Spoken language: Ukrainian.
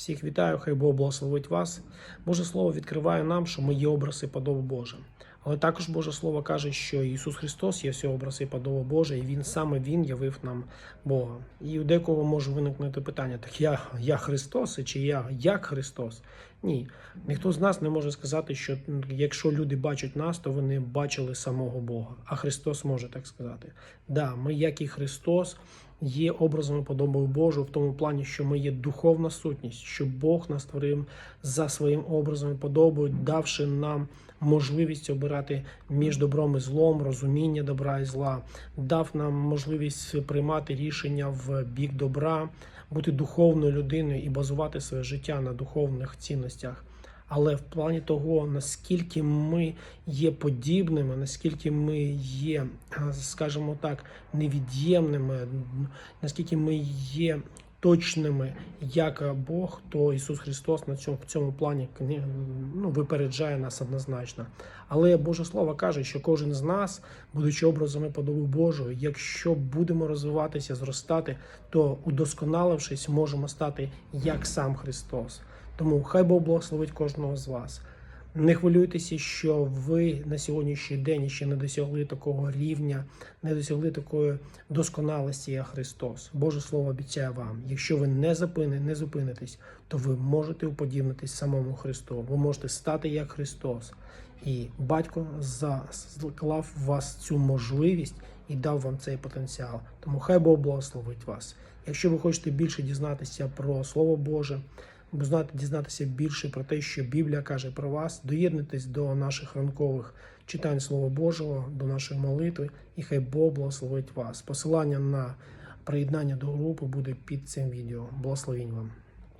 Всіх вітаю, хай Бог благословить вас. Боже Слово відкриває нам, що ми є образи подоби Божа. Але також Боже Слово каже, що Ісус Христос є всі образи подоби Божа, і Він саме Він явив нам Бога. І у декого може виникнути питання: так я, я Христос, чи я як Христос? Ні, ніхто з нас не може сказати, що якщо люди бачать нас, то вони бачили самого Бога. А Христос може так сказати. Да, ми, як і Христос, є образом і подобою Божою в тому плані, що ми є духовна сутність, що Бог нас створив за своїм образом і подобою, давши нам можливість обирати між добром і злом, розуміння добра і зла, дав нам можливість приймати рішення в бік добра, бути духовною людиною і базувати своє життя на духовних цінностях. Але в плані того, наскільки ми є подібними, наскільки ми є, е, скажімо так, невід'ємними, наскільки ми є точними, як Бог, то Ісус Христос на цьому в цьому плані ну, випереджає нас однозначно. Але Боже Слово каже, що кожен з нас, будучи образами подоби Божої, якщо будемо розвиватися, зростати, то удосконалившись, можемо стати як сам Христос. Тому хай Бог благословить кожного з вас. Не хвилюйтеся, що ви на сьогоднішній день ще не досягли такого рівня, не досягли такої досконалості, як Христос. Боже Слово обіцяє вам. Якщо ви не зупини, не зупинитесь, то ви можете уподібнитись самому Христу. Ви можете стати як Христос. І батько заклав вас цю можливість і дав вам цей потенціал. Тому хай Бог благословить вас. Якщо ви хочете більше дізнатися про Слово Боже, дізнатися більше про те, що Біблія каже про вас, доєднуйтесь до наших ранкових читань Слова Божого, до нашої молитви, і хай Бог благословить вас. Посилання на приєднання до групи буде під цим відео. Благословінь вам.